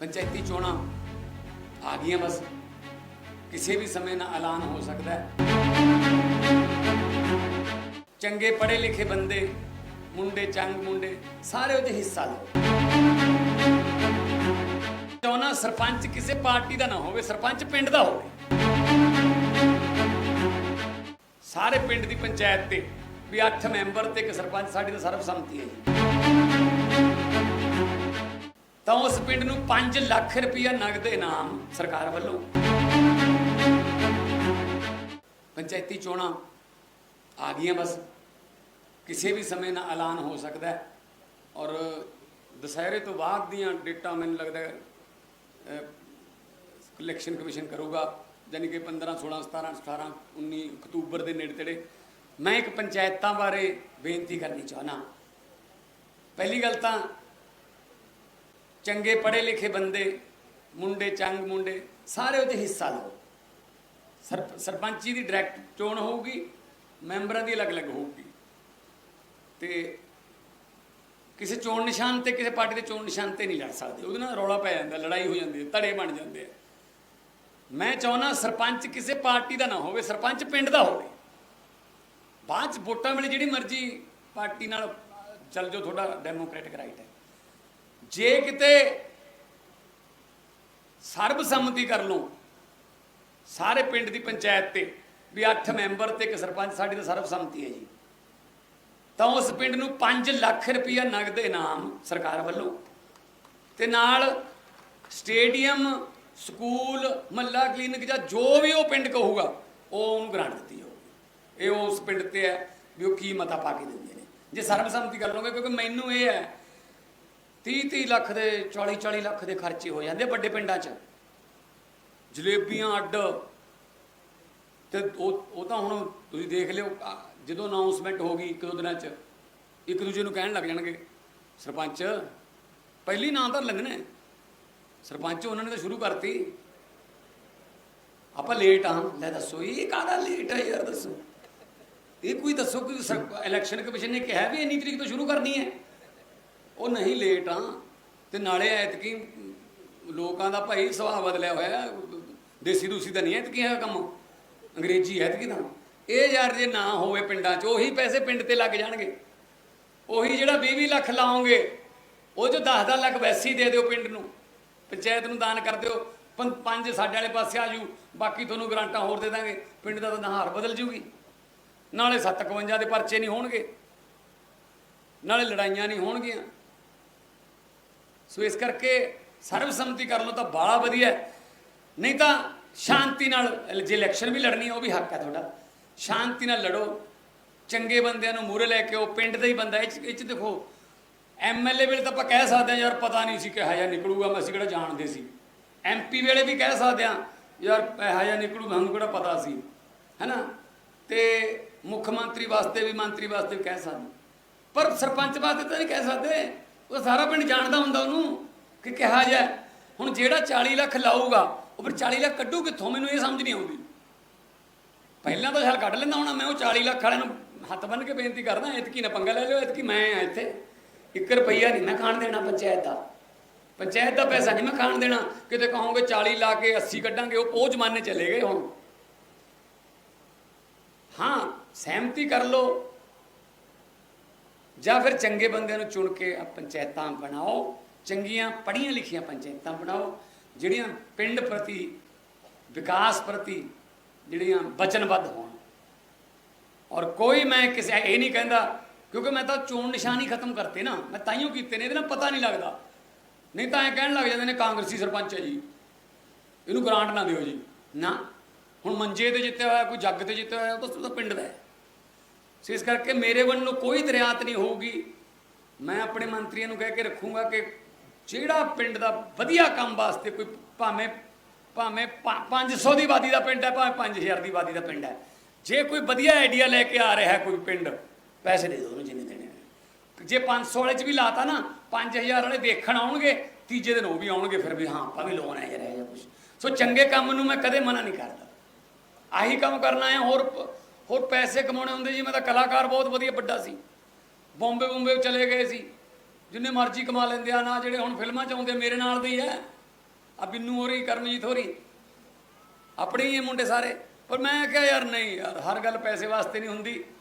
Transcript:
ਪੰਚਾਇਤੀ ਚੋਣਾਂ ਆ ਗਈਆਂ ਬਸ। ਕਿਸੇ ਵੀ ਸਮੇਂ ਨਾਲ ਐਲਾਨ ਹੋ ਸਕਦਾ ਹੈ। ਚੰਗੇ ਪੜ੍ਹੇ ਲਿਖੇ ਬੰਦੇ, ਮੁੰਡੇ, ਚੰਗ ਮੁੰਡੇ, ਸਾਰੇ ਉਹਦੇ ਹਿੱਸਾ ਲਓ। ਚਾਹੁੰਦਾ ਸਰਪੰਚ ਕਿਸੇ ਪਾਰਟੀ ਦਾ ਨਾ ਹੋਵੇ, ਸਰਪੰਚ ਪਿੰਡ ਦਾ ਹੋਵੇ। ਸਾਰੇ ਪਿੰਡ ਦੀ ਪੰਚਾਇਤ ਤੇ ਵੀ 8 ਮੈਂਬਰ ਤੇ ਇੱਕ ਸਰਪੰਚ, ਸਾਡੀ ਤਾਂ ਸਰਬਸੰਮਤੀ ਹੈ ਜੀ। ਤਾਂ ਉਸ ਪਿੰਡ ਨੂੰ 5 ਲੱਖ ਰੁਪਇਆ ਨਗਦ ਇਨਾਮ ਸਰਕਾਰ ਵੱਲੋਂ। ਪੰਚਾਇਤੀ ਚੋਣਾਂ ਆ ਗਈਆਂ ਬਸ। ਕਿਸੇ ਵੀ ਸਮੇਂ ਨਾਲ ਐਲਾਨ ਹੋ ਸਕਦਾ ਹੈ। ਔਰ ਦੁਸਹਿਰੇ ਤੋਂ ਬਾਅਦ ਦੀਆਂ ਡੇਟਾਂ ਮੈਨੂੰ ਲੱਗਦਾ ਇਲੈਕਸ਼ਨ ਕਮਿਸ਼ਨ ਕਰੂਗਾ। ਯਾਨੀ ਕਿ 15 16 17 18 19 ਅਕਤੂਬਰ ਦੇ ਨੇੜੇ ਤੇੜੇ ਮੈਂ ਇੱਕ ਪੰਚਾਇਤਾਂ ਬਾਰੇ ਬੇਨਤੀ ਕਰਨੀ ਚਾਹਨਾ ਪਹਿਲੀ ਗੱਲ ਤਾਂ ਚੰਗੇ ਪੜ੍ਹੇ ਲਿਖੇ ਬੰਦੇ, ਮੁੰਡੇ ਚੰਗ ਮੁੰਡੇ, ਸਾਰੇ ਉਹਦੇ ਹਿੱਸਾ ਲਓ। ਸਰਪ- ਸਰਪੰਚੀ ਦੀ ਡਾਇਰੈਕਟ ਚੋਣ ਹੋਊਗੀ, ਮੈਂਬਰਾਂ ਦੀ ਅਲੱਗ-ਅਲੱਗ ਹੋਊਗੀ। ਤੇ ਕਿਸੇ ਚੋਣ ਨਿਸ਼ਾਨ ਤੇ, ਕਿਸੇ ਪਾਰਟੀ ਦੇ ਚੋਣ ਨਿਸ਼ਾਨ ਤੇ ਨਹੀਂ ਲੜ ਸਕਦੇ। ਉਹਦੇ ਨਾਲ ਰੌਲਾ ਪੈ ਜਾਂਦਾ, ਲੜਾਈ ਹੋ ਜਾਂਦੀ ਹੈ, ਧੜੇ ਬਣ ਜਾਂਦੇ ਆ। ਮੈਂ ਚਾਹੁੰਦਾ ਸਰਪੰਚ ਕਿਸੇ ਪਾਰਟੀ ਦਾ ਨਾ ਹੋਵੇ, ਸਰਪੰਚ ਪਿੰਡ ਦਾ ਹੋਵੇ। ਬਾਅਦ ਚ ਵੋਟਾਂ ਵੇਲੇ ਜਿਹੜੀ ਮਰਜ਼ੀ ਪਾਰਟੀ ਨਾਲ ਚੱਲ ਜਾਓ, ਤੁਹਾਡਾ ਡੈਮੋਕ੍ਰੈਟਿਕ ਰਾਈਟ ਹੈ। ਜੇ ਕਿਤੇ ਸਰਬਸੰਮਤੀ ਕਰ ਲਓ ਸਾਰੇ ਪਿੰਡ ਦੀ ਪੰਚਾਇਤ ਤੇ, ਵੀ 8 ਮੈਂਬਰ ਤੇ ਇੱਕ ਸਰਪੰਚ, ਸਾਡੀ ਤਾਂ ਸਰਬਸੰਮਤੀ ਹੈ ਜੀ। ਤਾਂ ਉਸ ਪਿੰਡ ਨੂੰ 5 ਲੱਖ ਰੁਪਇਆ ਨਗਦ ਇਨਾਮ ਸਰਕਾਰ ਵੱਲੋਂ ਤੇ ਨਾਲ ਸਟੇਡੀਅਮ, ਸਕੂਲ, ਮੱਲਾ ਕਲੀਨਿਕ ਜਾਂ ਜੋ ਵੀ ਉਹ ਪਿੰਡ ਕਹੂਗਾ, ਉਹ ਉਹਨੂੰ ਗ੍ਰਾਂਟ ਦਿੱਤੀ ਜਾਊਗੀ। ਇਹ ਉਸ ਪਿੰਡ ਤੇ ਹੈ ਵੀ ਉਹ ਕੀ ਮਤਾ ਪਾ ਕੇ ਦਿੰਦੇ ਨੇ। ਜੇ ਸਰਬਸੰਮਤੀ ਕਰ ਲਓਗੇ, ਕਿਉਂਕਿ ਮੈਨੂੰ ਇਹ ਹੈ 30 30 ਲੱਖ ਦੇ 40 40 ਲੱਖ ਦੇ ਖਰਚੇ ਹੋ ਜਾਂਦੇ ਵੱਡੇ ਪਿੰਡਾਂ 'ਚ। ਜਲੇਬੀਆਂ ਅੱਡ। ਤੇ ਉਹ ਉਹ ਤਾਂ ਹੁਣ ਤੁਸੀਂ ਦੇਖ ਲਿਓ ਜਦੋਂ ਅਨਾਉਂਸਮੈਂਟ ਹੋ ਗਈ ਇੱਕ ਦੋ ਦਿਨਾਂ 'ਚ, ਇੱਕ ਦੂਜੇ ਨੂੰ ਕਹਿਣ ਲੱਗ ਜਾਣਗੇ, ਸਰਪੰਚ, ਪਹਿਲੀ ਨਾਂ ਤਾਂ ਲੈਂਦੇ ਸਰਪੰਚ ਉਹਨਾਂ ਨੇ ਤਾਂ ਸ਼ੁਰੂ ਕਰਤੀ। ਆਪਾਂ ਲੇਟ ਆ। ਲੈ ਦੱਸੋ, ਇਹ ਕਾਹਦਾ ਲੇਟ ਹੈ ਯਾਰ ਦੱਸੋ? ਇਹ ਕੋਈ ਦੱਸੋ, ਕੋਈ ਇਲੈਕਸ਼ਨ ਕਮਿਸ਼ਨ ਨੇ ਕਿਹਾ ਵੀ ਇੰਨੀ ਤਰੀਕ ਤੋਂ ਸ਼ੁਰੂ ਕਰਨੀ ਹੈ? ਉਹ ਨਹੀਂ ਲੇਟ ਆ। ਤੇ ਨਾਲੇ ਐਤਕੀ ਲੋਕਾਂ ਦਾ ਭਾਈ ਸੁਭਾਅ ਬਦਲਿਆ ਹੋਇਆ ਦੇਸੀ ਦੂਸੀ ਦਾ ਨਹੀਂ ਐਤਕੀ ਹੈ ਕੰਮ। ਅੰਗਰੇਜ਼ੀ ਐਤਕੀ ਦਾ ਇਹ ਯਾਰ ਜੇ ਨਾ ਹੋਵੇ ਪਿੰਡਾਂ 'ਚ, ਉਹੀ ਪੈਸੇ ਪਿੰਡ ਤੇ ਲੱਗ ਜਾਣਗੇ। ਉਹੀ ਜਿਹੜਾ 20 ਲੱਖ ਲਾਉਂਗੇ ਉਹ ਜੋ 10-10 ਲੱਖ ਵੈਸੀ ਦੇ ਦਿਓ ਪਿੰਡ ਨੂੰ। ਪੰਚਾਇਤ ਨੂੰ ਦਾਨ ਕਰ ਦਿਓ। ਪੰ- ਪੰਜ ਸਾਡੇ ਵਾਲੇ ਪਾਸੇ ਆ ਜੂ। ਬਾਕੀ ਤੁਹਾਨੂੰ ਗਰਾਂਟਾਂ ਹੋਰ ਦੇ ਦਾਂਗੇ। ਪਿੰਡ ਦਾ ਤਾਂ ਨਹਾਰ ਬਦਲ ਜੂਗੀ। ਨਾਲੇ 751 ਦੇ ਪਰਚੇ ਨਹੀਂ ਹੋਣਗੇ। ਨਾਲੇ ਲੜਾਈਆਂ ਨਹੀਂ ਹੋਣਗੀਆਂ। ਸੋ ਇਸ ਕਰਕੇ ਸਰਬਸੰਮਤੀ ਕਰ ਲਓ ਤਾਂ ਬਾਲਾ ਵਧੀਆ ਨਹੀਂ ਤਾਂ ਸ਼ਾਂਤੀ ਨਾਲ, ਜੇ ਇਲੈਕਸ਼ਨ ਵੀ ਲੜਨੀ ਹੈ, ਉਹ ਵੀ ਹੱਕ ਹੈ ਤੁਹਾਡਾ। ਸ਼ਾਂਤੀ ਨਾਲ ਲੜੋ। ਚੰਗੇ ਬੰਦਿਆਂ ਨੂੰ ਮੂਹਰੇ ਲੈ ਕੇ ਉਹ ਪਿੰਡ ਦਾ ਹੀ ਬੰਦਾ ਇਹ 'ਚ- ਇਹ ਚ ਦੇਖੋ ਐਮਐਲਏ ਵੇਲੇ ਤਾਂ ਆਪਾਂ ਕਹਿ ਸਕਦੇ ਹਾਂ, ਯਾਰ ਪਤਾ ਨਹੀਂ ਸੀ ਕਿਹਾ ਜਾਂ ਨਿਕਲੂਗਾ, ਮੈਂ ਅਸੀਂ ਕਿਹੜਾ ਜਾਣਦੇ ਸੀ। ਐਮਪੀ ਵੇਲੇ ਵੀ ਕਹਿ ਸਕਦੇ ਹਾਂ, ਯਾਰ ਇਹੋ ਜਿਹਾ ਨਿਕਲੂ ਸਾਨੂੰ ਕਿਹੜਾ ਪਤਾ ਸੀ। ਹੈਨਾ? ਤੇ ਮੁੱਖ ਮੰਤਰੀ ਵਾਸਤੇ ਵੀ, ਮੰਤਰੀ ਵਾਸਤੇ ਵੀ ਕਹਿ ਸਕਦੇ ਪਰ ਸਰਪੰਚ ਵਾਸਤੇ ਤਾਂ ਨਹੀਂ ਕਹਿ ਸਕਦੇ। ਉਹ ਸਾਰਾ ਪਿੰਡ ਜਾਣਦਾ ਹੁੰਦਾ ਉਹਨੂੰ ਕਿ ਕਿਹਾ ਜਾ ਹੁਣ ਜਿਹੜਾ 40 ਲੱਖ ਲਾਊਗਾ, ਉਹ ਫਿਰ 40 ਲੱਖ ਕੱਢੂ ਕਿੱਥੋਂ? ਮੈਨੂੰ ਇਹ ਸਮਝ ਨਹੀਂ ਆਉਂਦੀ। ਪਹਿਲਾਂ ਤਾਂ ਛਾਲ ਕੱਢ ਲੈਂਦਾ ਹੁਣ ਮੈਂ, ਉਹ 40 ਲੱਖ ਵਾਲਿਆਂ ਨੂੰ ਹੱਥ ਬੰਨ ਕੇ ਬੇਨਤੀ ਕਰਦਾ, ਇਤਕੀ ਨਾ ਪੰਗਾ ਲੈ ਲਿਓ, ਇਤਕੀ ਮੈਂ ਆ ਇੱਥੇ। 1 ਰੁਪਈਆ ਨਹੀਂ ਮੈਂ ਖਾਣ ਦੇਣਾ ਪੰਚਾਇਤ ਦਾ। ਪੰਚਾਇਤ ਦਾ ਪੈਸਾ ਨਹੀਂ ਮੈਂ ਖਾਣ ਦੇਣਾ। ਕਿਤੇ ਕਹੋਗੇ 40 ਲਾ ਕੇ 80 ਕੱਢਾਂਗੇ, ਉਹ ਉਹ ਜ਼ਮਾਨੇ ਚਲੇ ਗਏ ਹੁਣ। ਹਾਂ, ਸਹਿਮਤੀ ਕਰ ਲਓ। ਜਾਂ ਫਿਰ ਚੰਗੇ ਬੰਦਿਆਂ ਨੂੰ ਚੁਣ ਕੇ ਪੰਚਾਇਤਾਂ ਬਣਾਓ, ਚੰਗੀਆਂ ਪੜ੍ਹੀਆਂ ਲਿਖੀਆਂ ਪੰਚਾਇਤਾਂ ਬਣਾਓ, ਜਿਹੜੀਆਂ ਪਿੰਡ ਪ੍ਰਤੀ, ਵਿਕਾਸ ਪ੍ਰਤੀ ਜਿਹੜੀਆਂ ਵਚਨਬੱਧ ਹੋਣ। ਔਰ ਕੋਈ ਮੈਂ ਕਿਸੇ, ਇਹ ਨਹੀਂ ਕਹਿੰਦਾ, ਕਿਉਂਕਿ ਮੈਂ ਤਾਂ ਚੋਣ ਨਿਸ਼ਾਨ ਹੀ ਖਤਮ ਕਰਤੇ ਨਾ, ਮੈਂ ਤਾਈਓ ਕੀਤੇ ਨੇ, ਇਹਦੇ ਨਾਲ ਪਤਾ ਨਹੀਂ ਲੱਗਦਾ। ਨਹੀਂ ਤਾਂ ਇਹ ਕਹਿਣ ਲੱਗ ਜਾਂਦੇ ਨੇ, ਕਾਂਗਰਸੀ ਸਰਪੰਚ ਹੈ ਜੀ। ਇਹਨੂੰ ਗ੍ਰਾਂਟ ਨਾ ਦਿਓ ਜੀ। ਨਾ, ਹੁਣ ਮੰਜੇ ਤੇ ਜਿੱਤਿਆ ਹੋਇਆ, ਕੋਈ ਜੱਗ ਤੇ ਜਿੱਤਿਆ ਹੋਇਆ ਉਹ ਉਹ ਤਾਂ ਪਿੰਡ ਦਾ ਹੈ। ਸੋ ਇਸ ਕਰਕੇ ਮੇਰੇ ਵੱਲੋਂ ਕੋਈ ਦਰਿਆਤ ਨਹੀਂ ਹੋਊਗੀ। ਮੈਂ ਆਪਣੇ ਮੰਤਰੀਆਂ ਨੂੰ ਕਹਿ ਕੇ ਰੱਖੂੰਗਾ ਕਿ ਜਿਹੜਾ ਪਿੰਡ ਦਾ ਵਧੀਆ ਕੰਮ ਵਾਸਤੇ ਕੋਈ ਭਾਵੇਂ ਭਾਵੇਂ 500 ਦੀ ਆਬਾਦੀ ਦਾ ਪਿੰਡ ਹੈ, ਭਾਵੇਂ 5000 ਦੀ ਆਬਾਦੀ ਦਾ ਪਿੰਡ ਹੈ। ਜੇ ਕੋਈ ਵਧੀਆ ਆਈਡੀਆ ਲੈ ਕੇ ਆ ਰਿਹਾ ਹੈ ਕੋਈ ਪਿੰਡ, ਪੈਸੇ ਦੇ ਦਿਓ ਉਹਨੂੰ ਜਿੰਨੇ ਦੇਣੇ ਨੇ। ਜੇ 500 ਵਾਲੇ ਚ ਵੀ ਲਾਤਾ ਨਾ 5000 ਵਾਲੇ ਦੇਖਣ ਆਉਣਗੇ, ਤੀਜੇ ਦਿਨ ਉਹ ਵੀ ਆਉਣਗੇ, ਫਿਰ ਵੀ ਹਾਂ, ਆਪਾਂ ਵੀ ਲੋਨ ਹੈ ਜਰਾ ਜਾਂ ਕੁਝ ਸੋ ਚੰਗੇ ਕੰਮ ਨੂੰ ਮੈਂ ਕਦੇ ਮਨਾ ਨਹੀਂ ਕਰਦਾ। ਆਹੀ ਕੰਮ ਕਰਨਾ ਹੈ ਹੋਰ ਹੋਰ ਪੈਸੇ ਕਮਾਉਣੇ ਹੁੰਦੇ ਜੀ, ਮੈਂ ਤਾਂ ਕਲਾਕਾਰ ਬਹੁਤ ਵਧੀਆ ਵੱਡਾ ਸੀ। ਬੰਬੇ ਬੰਬੇ ਚਲੇ ਗਏ ਸੀ। ਜਿੰਨੇ ਮਰਜ਼ੀ ਕਮਾ ਲੈਂਦੇ ਆ, ਨਾ ਜਿਹੜੇ ਹੁਣ ਫਿਲਮਾਂ 'ਚ ਆਉਂਦੇ ਮੇਰੇ ਨਾਲ ਦੇ ਹੀ ਹੈ। ਆ ਬਿੰਨੂ ਹੋਰੀ, ਕਰਮਜੀਤ ਹੋਰੀ। ਆਪਣੇ ਹੀ ਇਹ ਮੁੰਡੇ ਸਾਰੇ। ਪਰ ਮੈਂ ਕਿਹਾ ਯਾਰ, ਨਹੀਂ ਯਾਰ, ਹਰ ਗੱਲ ਪੈਸੇ ਵਾਸਤੇ ਨਹੀਂ ਹੁੰਦੀ।